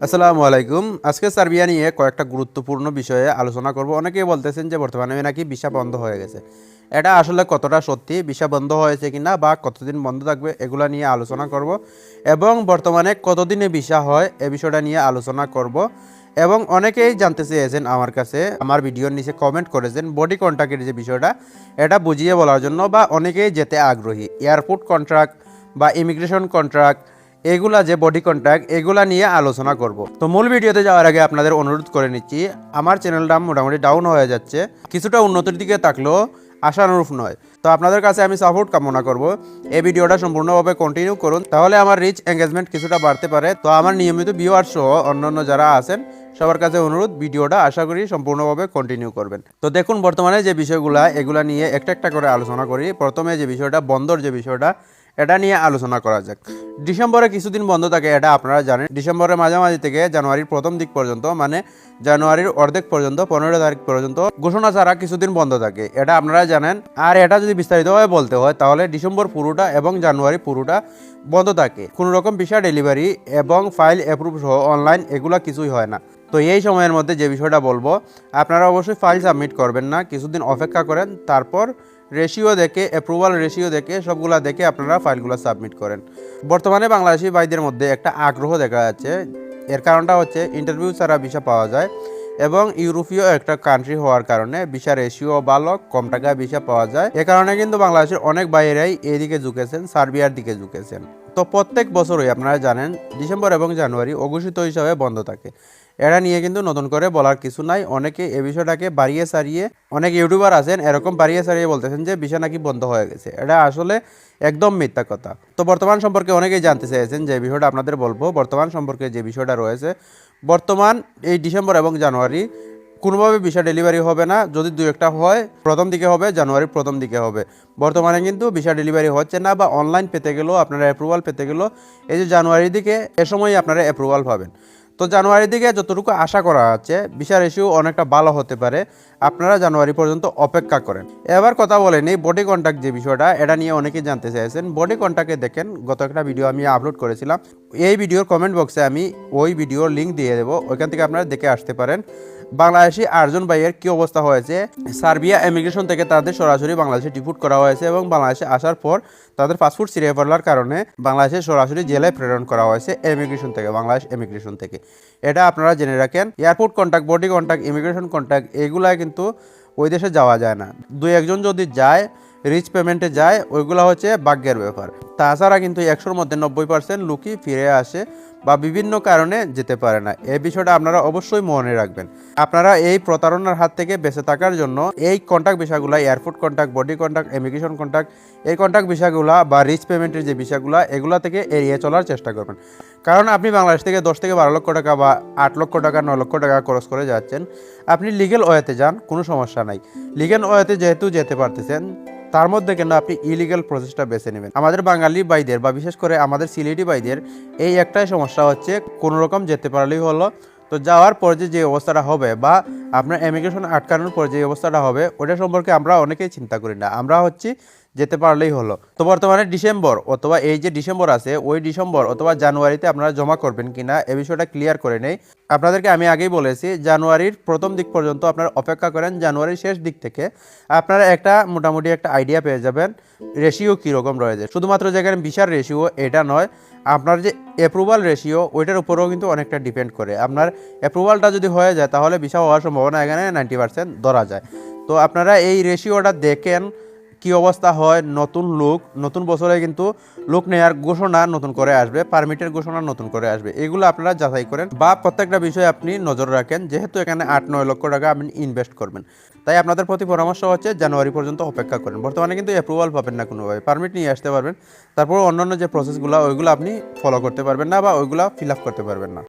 আসসালামু আলাইকুম। আজকে সার্বিয়া নিয়ে কয়েকটা গুরুত্বপূর্ণ বিষয়ে আলোচনা করব। অনেকেই বলতেছেন যে বর্তমানে নাকি ভিসা বন্ধ হয়ে গেছে। এটা আসলে কতটা সত্যি, ভিসা বন্ধ হয়েছে কিনা বা কতদিন বন্ধ থাকবে, এগুলা নিয়ে আলোচনা করব এবং বর্তমানে কতদিনে ভিসা হয়, এ বিষয়টা নিয়ে আলোচনা করব এবং অনেকেই জানতে চেয়েছেন আমার কাছে, আমার ভিডিওর নিচে কমেন্ট করেছেন বডি কন্ট্রাক্টের যে বিষয়টা, এটা বুঝিয়ে বলার জন্য বা অনেকেই যেতে আগ্রহী। এয়ারপোর্ট কন্ট্রাক্ট বা ইমিগ্রেশন কন্ট্রাক্ট এগুলা যে বডি কন্ট্যাক্ট এগুলা নিয়ে আলোচনা করব। তো মূল ভিডিওতে যাওয়ার আগে আপনাদের অনুরোধ করে নিচ্ছি, আমার চ্যানেলটা মোটামুটি ডাউন হয়ে যাচ্ছে, কিছুটা উন্নতির দিকে থাকলেও আশানুরূপ নয়। তো আপনাদের কাছে আমি সাপোর্ট কামনা করব। এই ভিডিওটা সম্পূর্ণভাবে কন্টিনিউ করুন, তাহলে আমার রিচ এঙ্গেজমেন্ট কিছুটা বাড়তে পারে। তো আমার নিয়মিত ভিউয়ার সহ অন্যান্য যারা আছেন, সবার কাছে অনুরোধ, ভিডিওটা আশা করি সম্পূর্ণভাবে কন্টিনিউ করবেন। তো দেখুন, বর্তমানে যে বিষয়গুলা, এগুলা নিয়ে একটা একটা করে আলোচনা করি। প্রথমে যে বিষয়টা, বন্দর যে বিষয়টা এটা নিয়ে আলোচনা করা যাক। ডিসেম্বরে কিছুদিন বন্ধ থাকে, এটা আপনারা জানেন। ডিসেম্বরের মাঝামাঝি থেকে জানুয়ারির প্রথম দিক পর্যন্ত মানে জানুয়ারির অর্ধেক পর্যন্ত, পনেরো তারিখ পর্যন্ত ঘোষণা ছাড়া কিছুদিন বন্ধ থাকে। এটা আপনারা জানেন। আর এটা যদি বিস্তারিতভাবে বলতে হয়, তাহলে ডিসেম্বর পুরোটা এবং জানুয়ারি পুরোটা বন্ধ থাকে। কোনো রকম ভিসা ডেলিভারি এবং ফাইল অ্যাপ্রুভ সহ অনলাইন এগুলো কিছুই হয় না। তো এই সময়ের মধ্যে যে বিষয়টা বলব, আপনারা অবশ্যই ফাইল সাবমিট করবেন না, কিছুদিন অপেক্ষা করেন, তারপর রেশিও দেখে অ্যাপ্রুভাল রেশিও দেখে, সবগুলা দেখে আপনারা ফাইলগুলো সাবমিট করেন। বর্তমানে বাংলাদেশি ভাইদের মধ্যে একটা আগ্রহ দেখা যাচ্ছে। এর কারণটা হচ্ছে ইন্টারভিউ ছাড়া ভিসা পাওয়া যায় এবং ইউরোপীয় একটা কান্ট্রি হওয়ার কারণে ভিসা রেশিও ভালো কম টাকায় ভিসা পাওয়া যায়। এ কারণে কিন্তু বাংলাদেশের অনেক বাইরেই এদিকে ঝুঁকেছেন, সার্বিয়ার দিকে ঝুঁকেছেন। তো প্রত্যেক বছরই আপনারা জানেন, ডিসেম্বর এবং জানুয়ারি অঘোষিত হিসাবে বন্ধ থাকে। এটা নিয়ে কিন্তু নতুন করে বলার কিছু নাই। অনেকে এ বিষয়টাকে বাড়িয়ে সারিয়ে, অনেক ইউটিউবার আছেন, এরকম বাড়িয়ে সারিয়ে বলতেছেন যে বিষয় নাকি বন্ধ হয়ে গেছে। এটা আসলে একদম মিথ্যা কথা। তো বর্তমান সম্পর্কে অনেকেই জানতে চেয়েছেন যে বিষয়টা আপনাদের বলব। বর্তমান সম্পর্কে যে বিষয়টা রয়েছে, বর্তমান এই ডিসেম্বর এবং জানুয়ারি কোনোভাবে ভিসা ডেলিভারি হবে না। যদি দু একটা হয়, প্রথম দিকে হবে, জানুয়ারির প্রথম দিকে হবে। বর্তমানে কিন্তু ভিসা ডেলিভারি হচ্ছে না বা অনলাইন পেতে গেলেও, আপনারা অ্যাপ্রুভাল পেতে গেলেও, এই যে জানুয়ারির দিকে, এ সময় আপনারা অ্যাপ্রুভাল পাবেন। তো জানুয়ারির দিকে যতটুকু আশা করা আছে বিশাল ইস্যু অনেকটা ভালো হতে পারে। আপনারা জানুয়ারি পর্যন্ত অপেক্ষা করেন। এবার কথা বলেন এই বডি কন্ট্যাক্ট যে বিষয়টা, এটা নিয়ে অনেকেই জানতে চাইছেন। বডি কন্ট্যাক্টে দেখেন, গত একটা ভিডিও আমি আপলোড করেছিলাম। এই ভিডিওর কমেন্ট বক্সে আমি ওই ভিডিওর লিঙ্ক দিয়ে দেবো। ওইখান থেকে আপনারা দেখে আসতে পারেন। বাংলাদেশি আটজন ভাইয়ের কি অবস্থা হয়েছে? সার্বিয়া ইমিগ্রেশন থেকে তাদের সরাসরি বাংলাদেশে ডিপুট করা হয়েছে এবং বাংলাদেশে আসার পর তাদের পাসপোর্ট ছিঁড়ে ফেলার কারণে বাংলাদেশে সরাসরি জেলায় প্রেরণ করা হয়েছে ইমিগ্রেশন থেকে, বাংলাদেশ ইমিগ্রেশন থেকে। এটা আপনারা জেনে রাখেন। Airport contact body contact immigration contact এগুলা কিন্তু ওই দেশে যাওয়া যায় না। দুই একজন যদি যায় রিচ পেমেন্টে যায়, ওইগুলো হচ্ছে ভাগ্যের ব্যাপার। তাছাড়া কিন্তু একশোর মধ্যে নব্বই পার্সেন্ট লুকই ফিরে আসে বা বিভিন্ন কারণে যেতে পারে না। এই বিষয়টা আপনারা অবশ্যই মনে রাখবেন। আপনারা এই প্রতারণার হাত থেকে বেঁচে থাকার জন্য এই কন্ট্যাক্ট বিষয়গুলো airport contact body contact immigration contact এই কন্ট্যাক্ট বিষয়গুলো বা রিচ পেমেন্টের যে বিষয়গুলো, এগুলো থেকে এড়িয়ে চলার চেষ্টা করবেন। কারণ আপনি বাংলাদেশ থেকে দশ থেকে বারো লক্ষ টাকা বা আট লক্ষ টাকা ন লক্ষ টাকা খরচ করে যাচ্ছেন। আপনি লিগেল ওয়েতে যান, কোনো সমস্যা নাই। লিগেল ওয়েতে যেহেতু যেতে পারতেছেন, তার মধ্যে কেন আপনি ইলিগাল প্রসেসটা বেছে নেবেন। আমাদের বাঙালি বাইদের বা বিশেষ করে আমাদের সিলেটি বাইদের এই একটাই সমস্যা হচ্ছে কোনো রকম যেতে পারলেই হলো। তো যাওয়ার পর যে অবস্থাটা হবে বা আপনার ইমিগ্রেশন আটকানোর পর যে অবস্থাটা হবে, ওটা সম্পর্কে আমরা অনেকেই চিন্তা করি না। আমরা হচ্ছি যেতে পারলেই হলো। তো বর্তমানে ডিসেম্বর অথবা এই যে ডিসেম্বর আছে, ওই ডিসেম্বর অথবা জানুয়ারিতে আপনারা জমা করবেন কিনা এ বিষয়টা ক্লিয়ার করে নেই। আপনাদেরকে আমি আগেই বলেছি, জানুয়ারির প্রথম দিক পর্যন্ত আপনারা অপেক্ষা করেন জানুয়ারির শেষ দিক থেকে। আপনারা একটা মোটামুটি একটা আইডিয়া পেয়ে যাবেন রেশিও কীরকম রয়েছে। শুধুমাত্র যেখানে বিশাল রেশিও এটা নয়, আপনার যে অ্যাপ্রুভাল রেশিও ওইটার উপরেও কিন্তু অনেকটা ডিপেন্ড করে। আপনার অ্যাপ্রুভালটা যদি হয়ে যায়, তাহলে ভিসা হওয়ার সম্ভাবনা এখানে নাইনটি পার্সেন্ট ধরা যায়। তো আপনারা এই রেশিওটা দেখেন কি অবস্থা হয়, নতুন লোক, নতুন বছরে কিন্তু লোক নেয়ার ঘোষণা নতুন করে আসবে, পারমিটের ঘোষণা নতুন করে আসবে। এগুলো আপনারা যাচাই করেন বা প্রত্যেকটা বিষয়ে আপনি নজর রাখেন, যেহেতু এখানে আট নয় লক্ষ টাকা আপনি ইনভেস্ট করবেন। তাই আপনাদের প্রতি পরামর্শ হচ্ছে জানুয়ারি পর্যন্ত অপেক্ষা করেন। বর্তমানে কিন্তু অ্যাপ্রুভাল পাবেন না কোনোভাবে। পারমিট নিয়ে আসতে পারবেন, তারপর অন্যান্য যে প্রসেসগুলো ওইগুলো আপনি ফলো করতে পারবেন না বা ওইগুলো ফিল আপ করতে পারবেন না।